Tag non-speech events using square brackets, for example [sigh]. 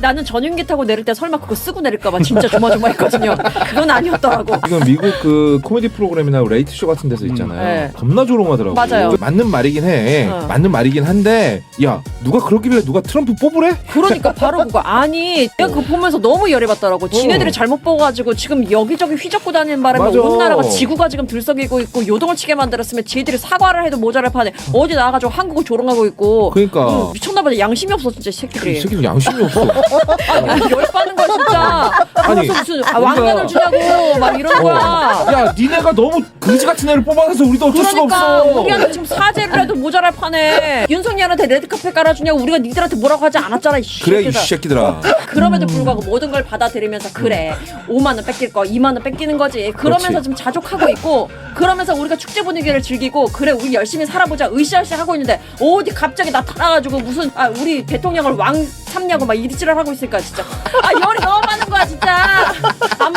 나는 전용기 타고 내릴 때 설마 그거 쓰고 내릴까봐 진짜 조마조마했거든요. 그건 아니었더라고. 지금 미국 그 코미디 프로그램이나 레이트 쇼 같은 데서 있잖아요. 네. 겁나 조롱하더라고. 맞아요. 맞는 말이긴 해. 어. 맞는 말이긴 한데, 야 누가 그러길래 누가 트럼프 뽑으래? 그러니까 바로 그거 아니 내가 그거 보면서 너무 열이 받더라고. 지네들이 잘못 보고가지고 지금 여기저기 휘젓고 다니는 바람에 맞아. 온 나라가 지구가 지금 들썩이고 있고 요동을 치게 만들었으면 지들이 사과를 해도 모자랄 판에 어디 나가가지고 한국을 조롱하고 있고. 그러니까. 응, 미쳤나봐 양심이 없어 진짜 이이 새끼들이. 새끼들 양심이 없어. [laughs] 아니 열 받는 거야 진짜. 아니, 무슨 아, 우리가- 왕관을 주냐고 막 이런 거야. 야, 니네가 너무 그지 같은 애를 뽑아서 우리도 어쩔 수가 그러니까 없어. 우리한테 지금 사죄를 해도 모자랄 판에 윤석열한테 레드카페 깔아주냐고 우리가 니들한테 뭐라고 하지 않았잖아 이 그래 이 새끼들. 새끼들아. 그럼에도 불구하고 모든 걸 받아들이면서 그래 5만 원 뺏길 거 2만 원 뺏기는 거지 그러면서 그렇지. 지금 자족하고 있고 그러면서 우리가 축제 분위기를 즐기고 그래 우리 열심히 살아보자 으쌰으쌰 하고 있는데 어디 갑자기 나타나가지고 무슨 아 우리 대통령을 왕 참냐고 막 이지랄 하고 있으니까 진짜. 아 열이 너무 많은 거야 진짜. [laughs] 안